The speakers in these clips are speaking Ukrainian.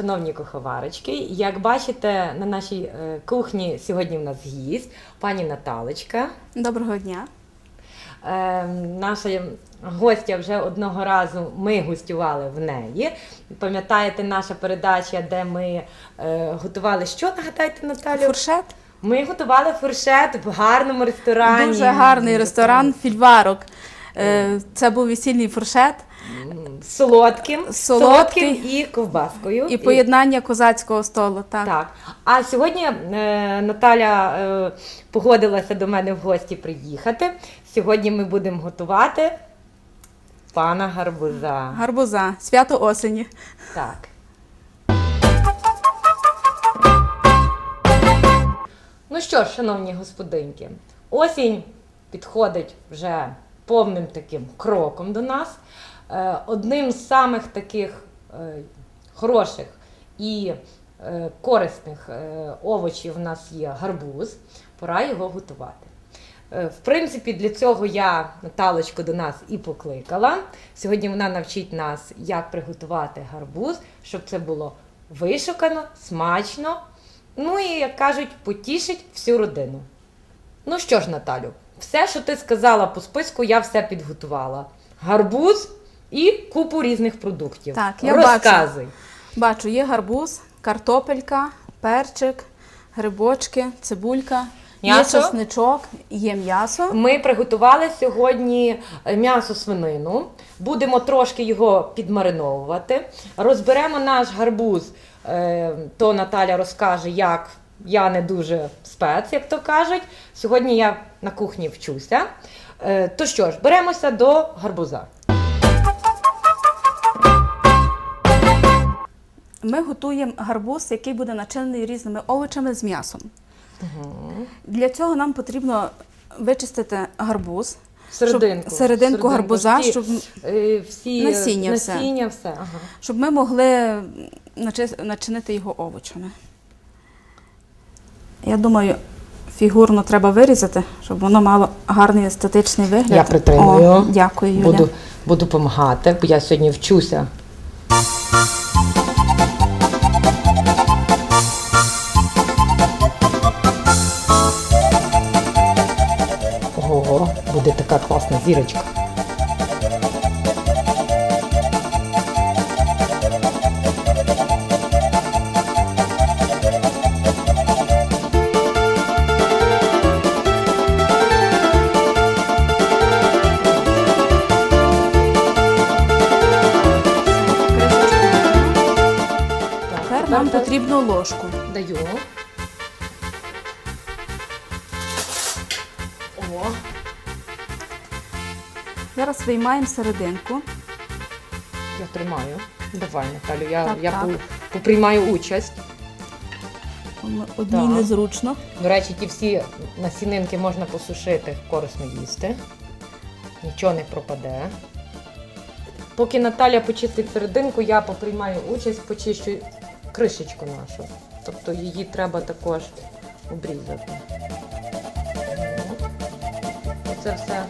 Шановні куховарочки. Як бачите, на нашій е, кухні сьогодні в нас гість, пані Наталочка. Доброго дня. Е, наша гостя вже одного разу ми гостювали в неї. Пам'ятаєте, наша передача, де ми е, готували що? Нагадайте, Наталю? Фуршет. Ми готували фуршет в гарному ресторані. Дуже гарний ресторан Фільварок. Е, Це був весільний фуршет М, Солодким, Солодкий. солодким і ковбаскою. і поєднання козацького столу. Так. Так. А сьогодні е, Наталя е, погодилася до мене в гості приїхати. Сьогодні ми будемо готувати пана гарбуза. Гарбуза, свято осені. Так. Ну що ж, шановні господинки, осінь підходить вже повним таким кроком до нас. Е, Одним з самих таких е, хороших і е, корисних овочів у нас є гарбуз. Пора його готувати. В принципі, для цього я Наталочку до нас і покликала. Сьогодні вона навчить нас, як приготувати гарбуз, щоб це було вишукано, смачно. Ну і, як кажуть, потішить всю родину. Ну що ж, Наталю, все, що ти сказала по списку, я все підготувала. Гарбуз і купу різних продуктів. Так, я Розказуй. Бачу, є гарбуз, картопелька, перчик, грибочки, цибулька, М'ясо? є чесничок, є м'ясо. Ми приготували сьогодні е, м'ясо свинину. Будемо трошки його підмариновувати. Розберемо наш гарбуз, е, то Наталя розкаже, як я не дуже спец, як то кажуть. Сьогодні я на кухні вчуся. Е, То що ж, беремося до гарбуза. Ми готуємо гарбуз, який буде начинений різними овочами з м'ясом. Для цього нам потрібно вичистити гарбуз. Серединку. Щоб- серединку гарбуза, всі, щоб е, всі насіння насіння все. Ага. щоб ми могли начи- начинити його овочами. Я думаю, фігурно треба вирізати, щоб воно мало гарний естетичний вигляд. Я притримую. О, дякую, Юля. Буду, буду допомагати, бо я сьогодні вчуся. Така класна зірочка. Тепер нам потрібно ложку. Даю. Зараз виймаємо серединку. я тримаю. Давай, Наталю, я, Так, я так. по- поприймаю участь. Одній Так. незручно. До речі, ті всі насінинки можна посушити, корисно їсти. Нічого не пропаде. Поки Наталя почистить серединку, я поприймаю участь, почищу кришечку нашу. Тобто її треба також обрізати. Оце все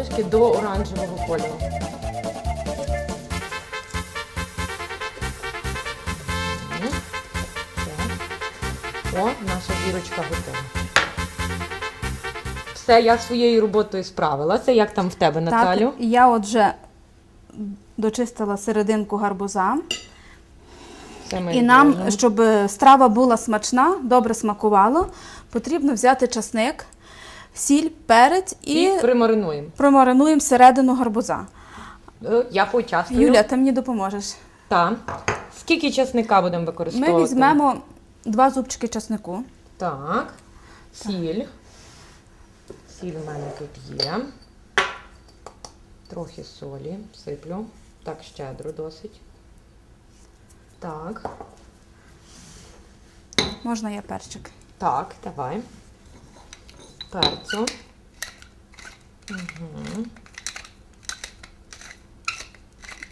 залишки до оранжевого кольору. О, наша зірочка готова. Все, я своєю роботою справилася. Як там в тебе, Наталю? Так, я отже дочистила серединку гарбуза. Все ми І нам, щоб страва була смачна, добре смакувало, потрібно взяти часник, сіль, перець і, і примаринуємо. промаринуємо середину гарбуза. Е, Я поучаствую. Юля, ти мені допоможеш. Так. Скільки часника будемо використовувати? Ми візьмемо два зубчики часнику. Так. Сіль. Сіль у мене тут є. Трохи солі сиплю. Так щедро досить. Так. Можна я перчик. Так, давай. Перцю. Угу.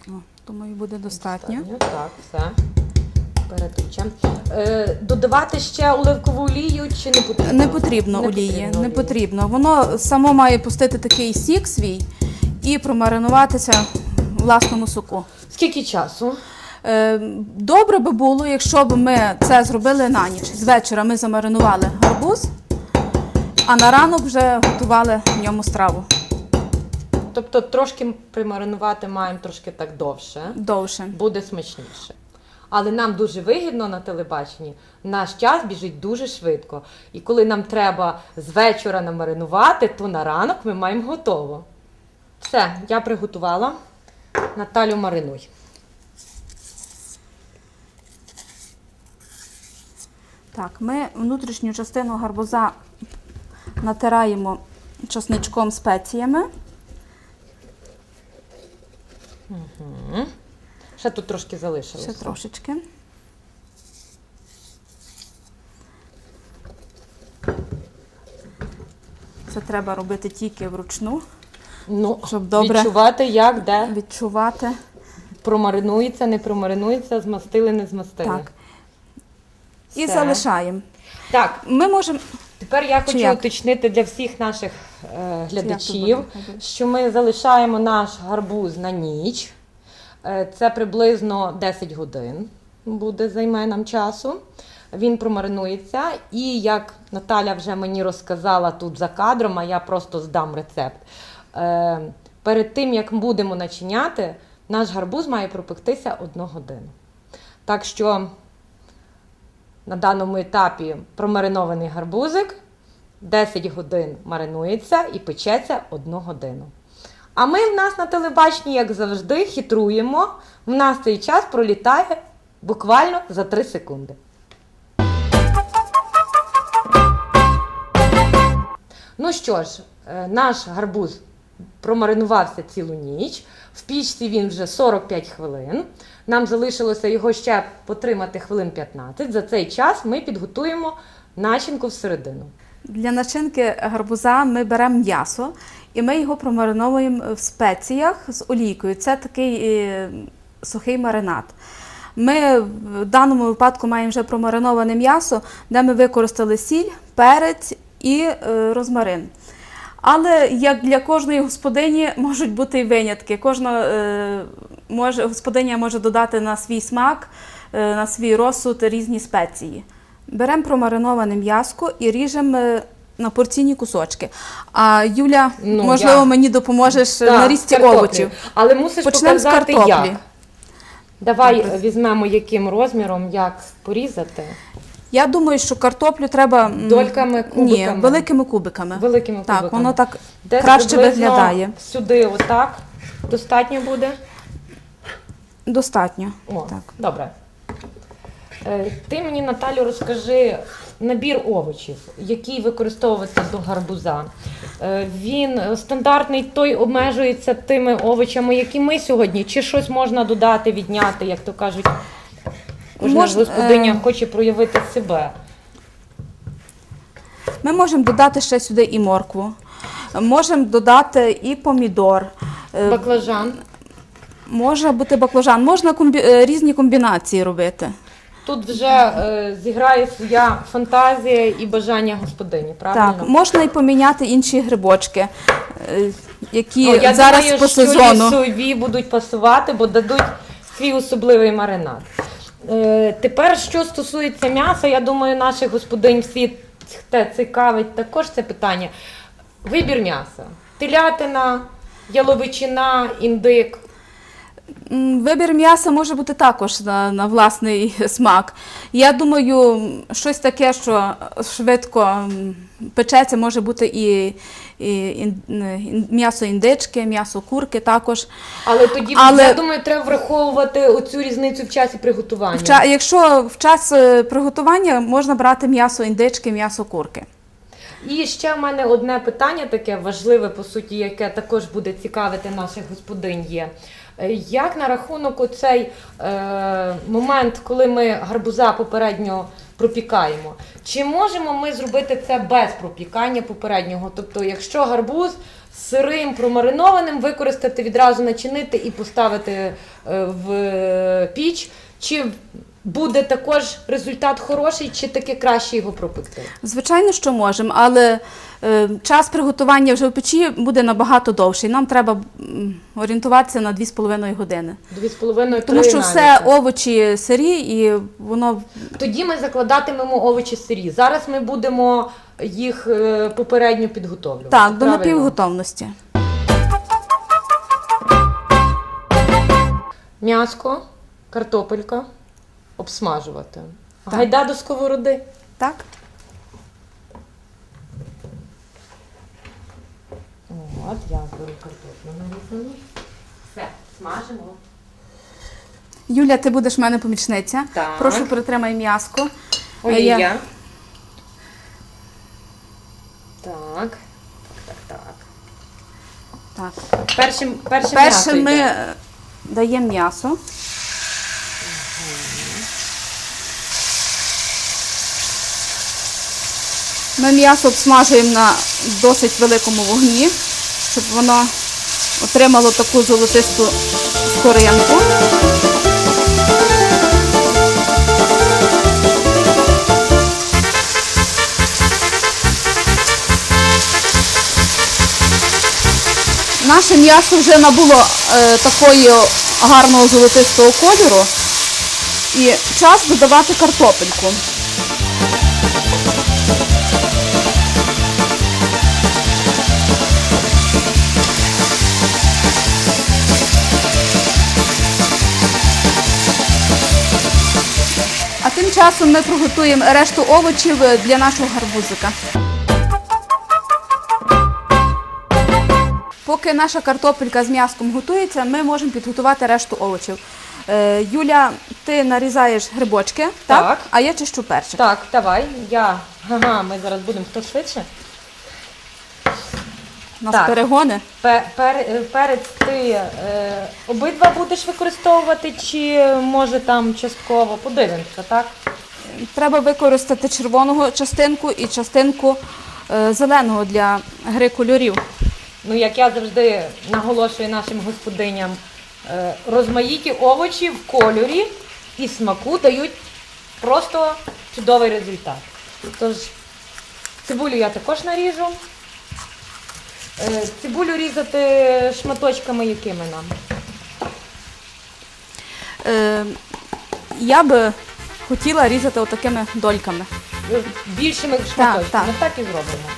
О, думаю, буде достатньо. Так, все. Перетучемо. Е, додавати ще оливкову олію чи не потрібно? Не потрібно Не олії, потрібно не потрібно. Воно само має пустити такий сік свій і промаринуватися в власному соку. Скільки часу? Е, Добре би було, якщо б ми це зробили на ніч. З вечора ми замаринували гарбуз, а на ранок вже готували в ньому страву Тобто трошки примаринувати маємо трошки так довше. довше. буде смачніше. Але нам дуже вигідно на телебаченні. Наш час біжить дуже швидко. І коли нам треба з вечора намаринувати, то на ранок ми маємо готово. Все, я приготувала. Наталю маринуй. Так, ми внутрішню частину гарбуза натираємо часничком спеціями. Ще тут трошки Ще залишилося. трошечки. Це треба робити тільки вручну, Ну, Щоб добре- відчувати, як де відчувати. промаринується, не промаринується, змастили, не змастили. Так. І Все. залишаємо. Так, Ми можемо. Тепер я хочу як? уточнити для всіх наших е, глядачів, що ми залишаємо наш гарбуз на ніч. Е, це приблизно 10 годин буде займе нам часу. Він промаринується, і як Наталя вже мені розказала тут за кадром, а я просто здам рецепт. Е, перед тим як будемо начиняти, наш гарбуз має пропектися одну годину. Так що на даному етапі промаринований гарбузик 10 годин маринується і печеться 1 годину. А ми в нас на телебаченні, як завжди, хитруємо. В нас цей час пролітає буквально за 3 секунди. Ну що ж, е, наш гарбуз промаринувався цілу ніч. В пічці він вже 45 хвилин. Нам залишилося його ще потримати хвилин 15. За цей час ми підготуємо начинку всередину. Для начинки гарбуза ми беремо м'ясо і ми його промариновуємо в спеціях з олійкою. Це такий е, сухий маринад. Ми в даному випадку маємо вже промариноване м'ясо, де ми використали сіль, перець і е, розмарин. Але як для кожної господині можуть бути і винятки. Кожна е, може, господиня може додати на свій смак, е, на свій розсуд різні спеції. Беремо промариноване м'яско і ріжемо е, на порційні кусочки. А Юля, Ну, можливо, я- мені допоможеш в Так, нарізці картоплі. овочів. Але мусиш Почнемо з показати, картоплі. як. Давай е, візьмемо яким розміром, як порізати. Я думаю, що картоплю треба м, Дольками, Ні, кубиками? великими кубиками. Великими так, кубиками. воно так Десь краще приблизно виглядає. Сюди, отак. Достатньо буде. Достатньо. О, Так. добре. Е, Ти мені, Наталю, розкажи набір овочів, який використовується до гарбуза. Е, Він е, стандартний, той обмежується тими овочами, які ми сьогодні, чи щось можна додати, відняти, як то кажуть. Кожна Мож- господиня е, хоче проявити себе. Ми можемо додати ще сюди і моркву. Можемо додати і помідор. Е, Баклажан. Може бути баклажан. Можна комбі... е, різні комбінації робити. Тут вже е, зіграє своя фантазія і бажання господині, правильно? Так, можна і поміняти інші грибочки, е, які О, я зараз думаю, по що сезону. лісові будуть пасувати, бо дадуть свій особливий маринад. Е, тепер, що стосується м'яса, я думаю, наших господинь всі те цікавить також це питання. Вибір м'яса. Телятина, яловичина, індик. Вибір м'яса може бути також на, на власний смак. Я думаю, щось таке, що швидко печеться, може бути і, і, ін- м'ясо індички, м'ясо курки також. Але тоді, Але- я думаю, треба враховувати оцю різницю в часі приготування. В ча- якщо в час е, приготування можна брати м'ясо індички, м'ясо курки. І ще в мене одне питання таке важливе, по суті, яке також буде цікавити наших господинь є. Е, Як на рахунок оцей е, момент, коли ми гарбуза попередньо пропікаємо? Чи можемо ми зробити це без пропікання попереднього? Тобто, якщо гарбуз сирим промаринованим використати, відразу начинити і поставити е, в піч, чи буде також результат хороший, чи таки краще його пропекти? Звичайно, що можемо, але час приготування вже в печі буде набагато довший. Нам треба орієнтуватися на 2,5 години. Дві з половиною Тому що все овочі сирі і воно Тоді ми закладатимемо овочі сирі. Зараз ми будемо їх е, попередньо підготовлювати. так, до напівготовності. М'яско, картопелька, обсмажувати. Так. Гайда до сковороди. Так? От, я беру картоплю нарізану. Все, смажимо. Юля, ти будеш в мене помічниця. Так. Прошу притримай м'яско. Олія. Я- Так. Так, так, Так. так. Першим, першим Перше м'ясо ми йде. е, даємо м'ясо. Ми м'ясо обсмажуємо на досить великому вогні, щоб воно отримало таку золотисту скоринку. Наше м'ясо вже набуло е, такої гарного золотистого кольору. І час додавати картопельку. Часом ми приготуємо решту овочів для нашого гарбузика. Поки наша картопелька з м'яском готується, ми можемо підготувати решту овочів. Е, Юля, ти нарізаєш грибочки, так? Так. а я чищу перчик. Так, давай. Я. Ага, ми зараз будемо хто швидше. У нас Так. перегони. Пе- пер- е, перець ти е, обидва будеш використовувати, чи може там частково? Подивимося, так? Треба використати червоного частинку і частинку е, зеленого для гри кольорів. Ну, як я завжди наголошую нашим господиням, е, розмаїті овочі в кольорі і смаку дають просто чудовий результат. Тож, цибулю я також наріжу. Е, Цибулю різати шматочками якими нам? Е, я би хотіла різати отакими дольками. Е, Більшими шматочками. так. Так і зробимо.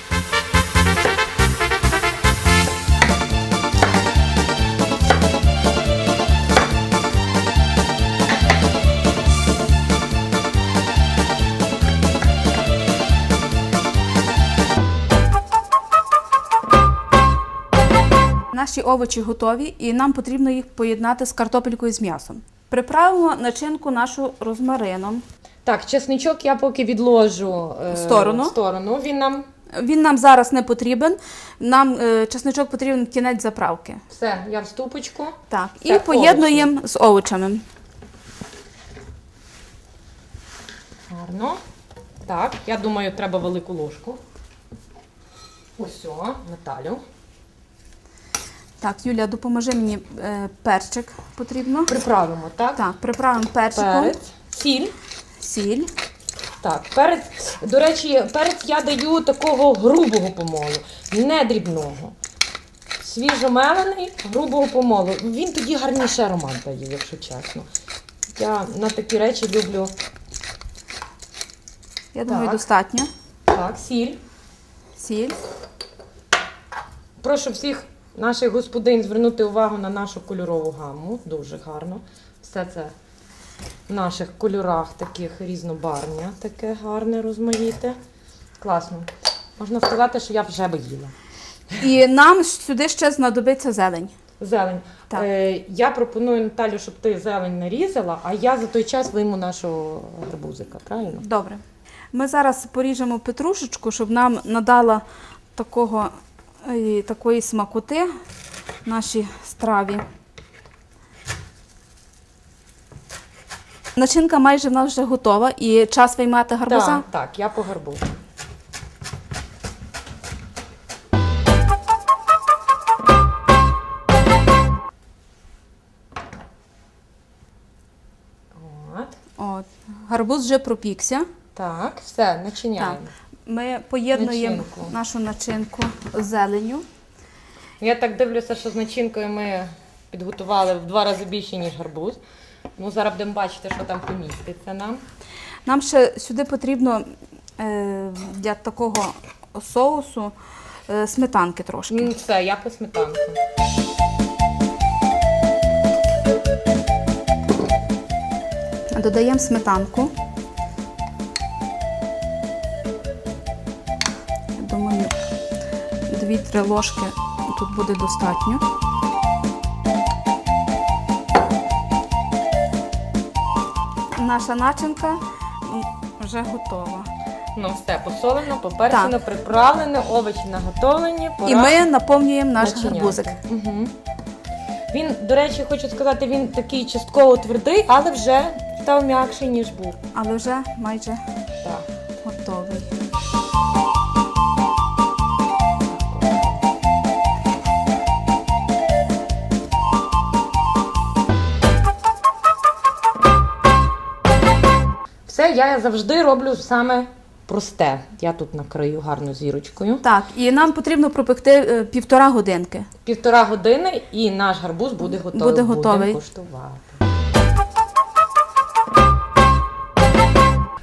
Наші овочі готові, і нам потрібно їх поєднати з картопелькою з м'ясом. Приправимо начинку нашу розмарином. Так, чесничок я поки відложу е, В сторону. в сторону. Він нам Він нам зараз не потрібен. Нам е, чесничок потрібен кінець заправки. все, я в ступочку. Так, і Так, поєднуємо з овочами. Гарно. Так, я думаю, треба велику ложку. Ось, Наталю. Так, Юля, допоможи мені е, перчик потрібно. Приправимо, так? Так, приправимо перчиком, Перець, сіль. сіль. Так, перець. До речі, перець я даю такого грубого помолу, не дрібного. Свіжомелений, грубого помолу. Він тоді гарніше аромат дає, якщо чесно. Я на такі речі люблю Я думаю, Так. достатньо. так, сіль. Сіль. Прошу всіх наших господин звернути увагу на нашу кольорову гамму. Дуже гарно. Все це в наших кольорах таких різнобарвня, таке гарне, розмаїте. Класно. Можна сказати, що я вже би їла. І нам сюди ще знадобиться зелень. Зелень. Так. Е, я пропоную, Наталю, щоб ти зелень нарізала, а я за той час вийму нашого гарбузика, правильно? Добре. Ми зараз поріжемо петрушечку, щоб нам надала такого, такої смакоти нашій страві. Начинка майже в нас вже готова і час виймати гарбуза. Так, так, я по гарбузу. От. От. Гарбуз вже пропікся. Так, все, начиняємо. Ми поєднуємо Начинку. нашу начинку з зеленю. Я так дивлюся, що з начинкою ми підготували в два рази більше, ніж гарбуз. Ну, зараз будемо бачити, що там поміститься нам. Нам ще сюди потрібно е, для такого соусу е, сметанки трошки. Ну, Все, я по сметанку. Додаємо сметанку. 2-3 ложки тут буде достатньо. Наша начинка вже готова. Ну, все, посолено, поперчено, приправлено, овочі наготовлені. І ми наповнюємо наш начиняти. гарбузик. Угу. Він, до речі, хочу сказати, він такий частково твердий, але вже став м'якший, ніж був. Але вже майже я завжди роблю саме просте. Я тут накрию гарно зірочкою. Так, і нам потрібно пропекти е, півтора годинки. Півтора години і наш гарбуз буде готовий. Буде готовий. Будемо коштувати.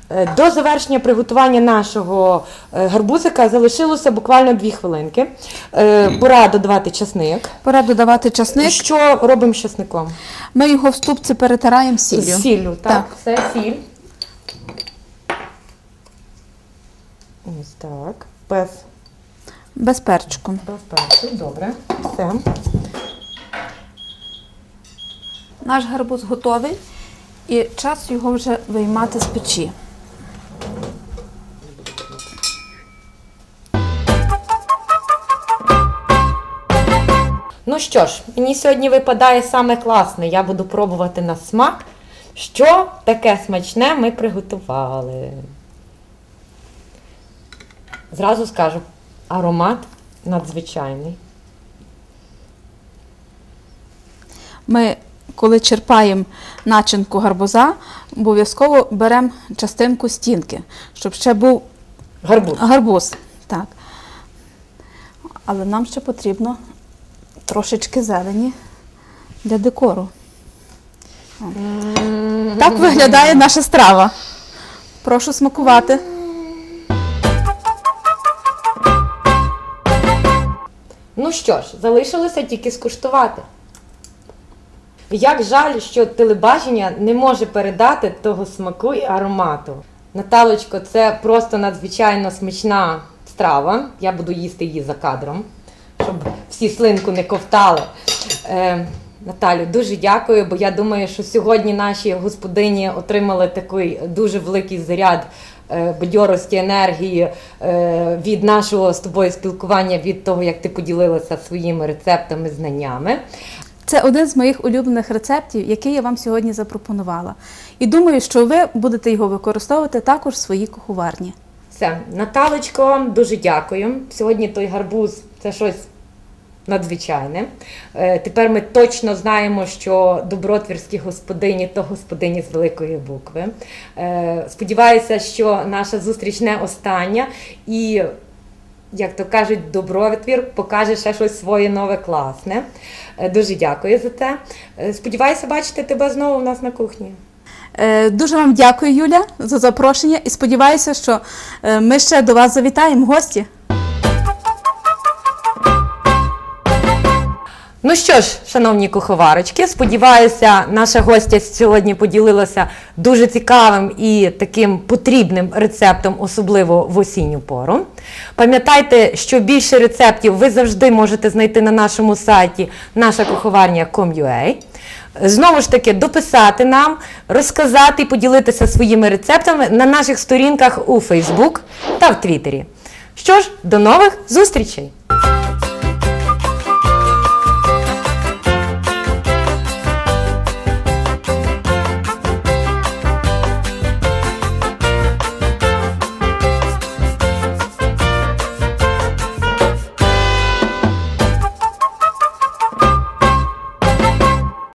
Е, До завершення приготування нашого е, гарбузика залишилося буквально дві хвилинки. Е, Пора додавати часник. Пора додавати часник. Що робимо з часником? Ми його в ступці перетираємо сіллю. З сіллю, так? Так. Це сіль. Ось так. Без, Без перчику. без перцю, добре. Все. Наш гарбуз готовий і час його вже виймати з печі. Ну що ж, мені сьогодні випадає саме класне. Я буду пробувати на смак. Що таке смачне ми приготували. Зразу скажу, аромат надзвичайний. Ми, коли черпаємо начинку гарбуза, обов'язково беремо частинку стінки, щоб ще був Гарбуз. гарбуз. Так. Але нам ще потрібно трошечки зелені для декору. Так виглядає наша страва. Прошу смакувати. Ну що ж, залишилося тільки скуштувати. Як жаль, що телебачення не може передати того смаку і аромату. Наталочко, це просто надзвичайно смачна страва. Я буду їсти її за кадром, щоб всі слинку не ковтали. Е, Наталю, дуже дякую, бо я думаю, що сьогодні наші господині отримали такий дуже великий заряд бадьорості, енергії е, від нашого з тобою спілкування, від того, як ти поділилася своїми рецептами, знаннями. Це один з моїх улюблених рецептів, який я вам сьогодні запропонувала. І думаю, що ви будете його використовувати також в своїй куховарні. Все, Наталочко, дуже дякую. Сьогодні той гарбуз це щось надзвичайне. Е, Тепер ми точно знаємо, що добротвірські господині то господині з великої букви. Е, Сподіваюся, що наша зустріч не остання і. Як то кажуть, добротвір покаже ще щось своє нове класне. Е, Дуже дякую за те. Сподіваюся бачити тебе знову у нас на кухні. Дуже вам дякую, Юля, за запрошення і сподіваюся, що ми ще до вас завітаємо гості. Ну що ж, шановні куховарочки, сподіваюся, наша гостя сьогодні поділилася дуже цікавим і таким потрібним рецептом, особливо в осінню пору. Пам'ятайте, що більше рецептів ви завжди можете знайти на нашому сайті наша куховарня.com.ua. Знову ж таки, дописати нам, розказати і поділитися своїми рецептами на наших сторінках у Facebook та в Твіттері. Що ж, до нових зустрічей!